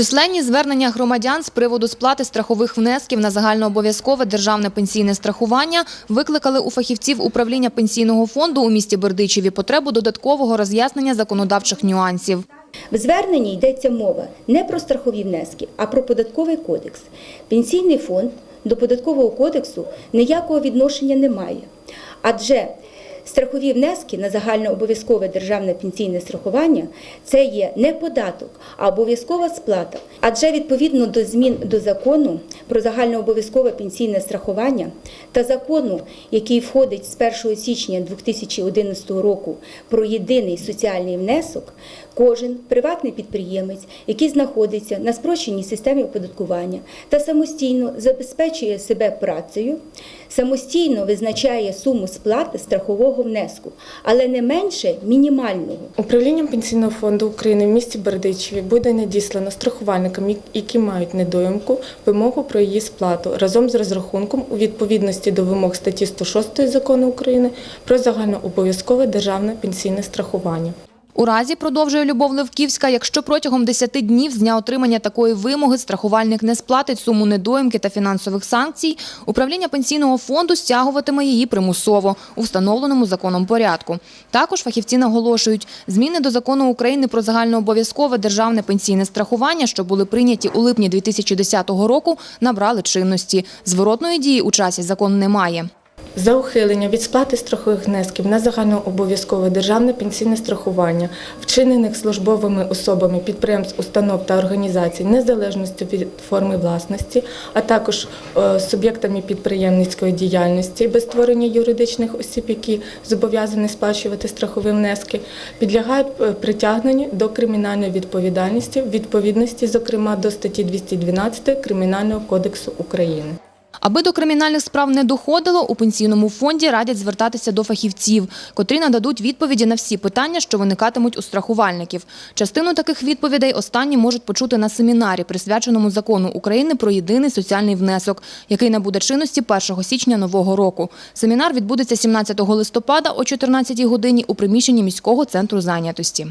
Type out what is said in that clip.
Численні звернення громадян з приводу сплати страхових внесків на загальнообов'язкове державне пенсійне страхування викликали у фахівців управління пенсійного фонду у місті Бердичеві потребу додаткового роз'яснення законодавчих нюансів. В зверненні йдеться мова не про страхові внески, а про податковий кодекс. Пенсійний фонд до податкового кодексу ніякого відношення не має. Адже страхові внески на загальнообов'язкове державне пенсійне страхування це є не податок, а обов'язкова сплата. Адже відповідно до змін до закону про загальнообов'язкове пенсійне страхування та закону, який входить з 1 січня 2011 року про єдиний соціальний внесок, кожен приватний підприємець, який знаходиться на спрощеній системі оподаткування та самостійно забезпечує себе працею, самостійно визначає суму сплати страхового внеску, але не менше мінімального. Управлінням Пенсійного фонду України в місті Бердичеві буде надіслано страхувальникам, які мають недоїмку, вимогу про її сплату разом з розрахунком у відповідності до вимог статті 106 Закону України про загальнообов'язкове державне пенсійне страхування. У разі, продовжує Любов Левківська, якщо протягом 10 днів з дня отримання такої вимоги страхувальник не сплатить суму недоїмки та фінансових санкцій, управління пенсійного фонду стягуватиме її примусово у встановленому законом порядку. Також фахівці наголошують, зміни до закону України про загальнообов'язкове державне пенсійне страхування, що були прийняті у липні 2010 року, набрали чинності. Зворотної дії у часі закон немає. За ухилення від сплати страхових внесків на загальнообов'язкове державне пенсійне страхування, вчинених службовими особами підприємств, установ та організацій незалежності від форми власності, а також е, суб'єктами підприємницької діяльності без створення юридичних осіб, які зобов'язані сплачувати страхові внески, підлягають е, притягненню до кримінальної відповідальності відповідності, зокрема, до статті 212 Кримінального кодексу України. Аби до кримінальних справ не доходило, у пенсійному фонді радять звертатися до фахівців, котрі нададуть відповіді на всі питання, що виникатимуть у страхувальників. Частину таких відповідей останні можуть почути на семінарі, присвяченому закону України про єдиний соціальний внесок, який набуде чинності 1 січня нового року. Семінар відбудеться 17 листопада о 14 годині у приміщенні міського центру зайнятості.